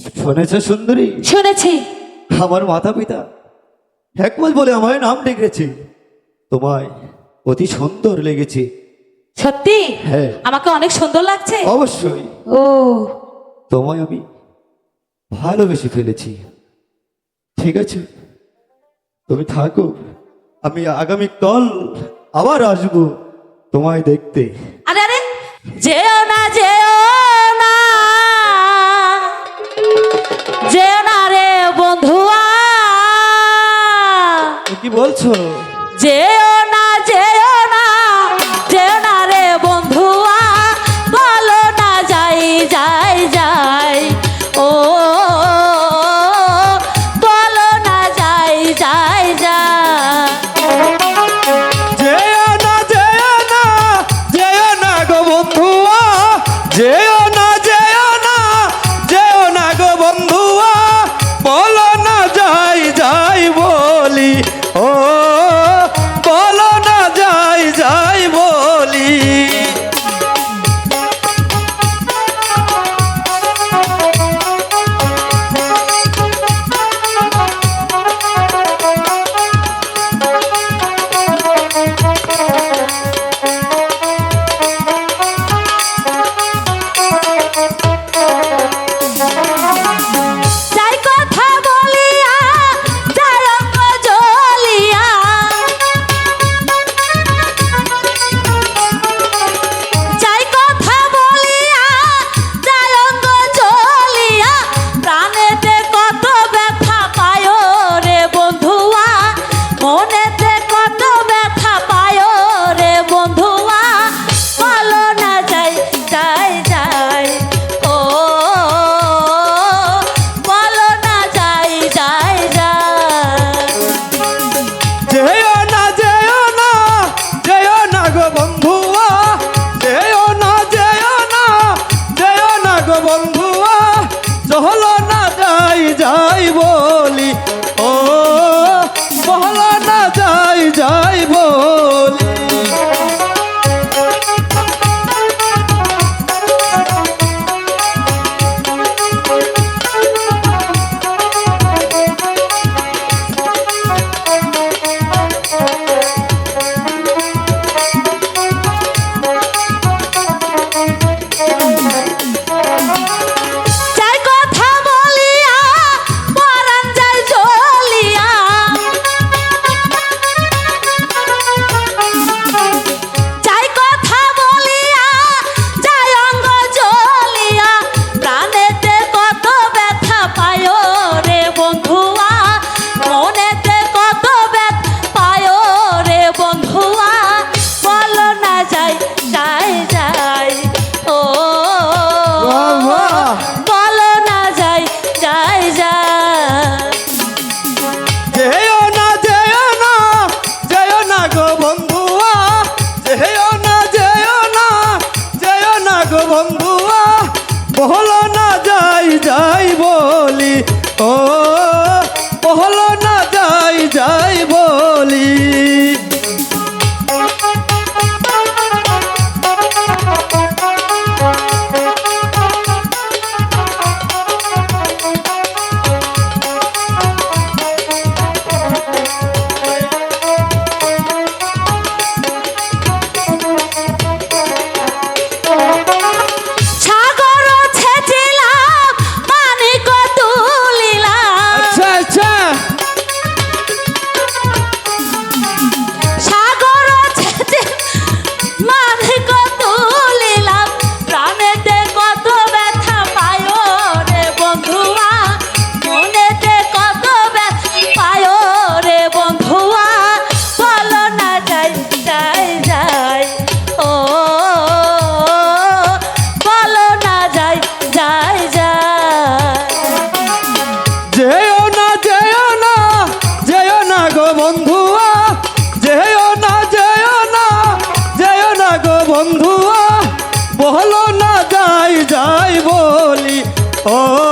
শুনেছে সুন্দরী? শুনেছি। আমার মাতা পিতা একমাস বলে আমায় নাম ডেকেছে। তোমায় অতি সুন্দর লেগেছে। সত্যি? হ্যাঁ। আমাকে অনেক সুন্দর লাগছে। অবশ্যই। ও। তোমায় আমি ভালোবেসে ফেলেছি। ঠিক আছে। তুমি থাকো। আমি আগামী কাল আবার আসব তোমায় দেখতে। আরে আরে! যেও না যেও! বলছো? যে Oh.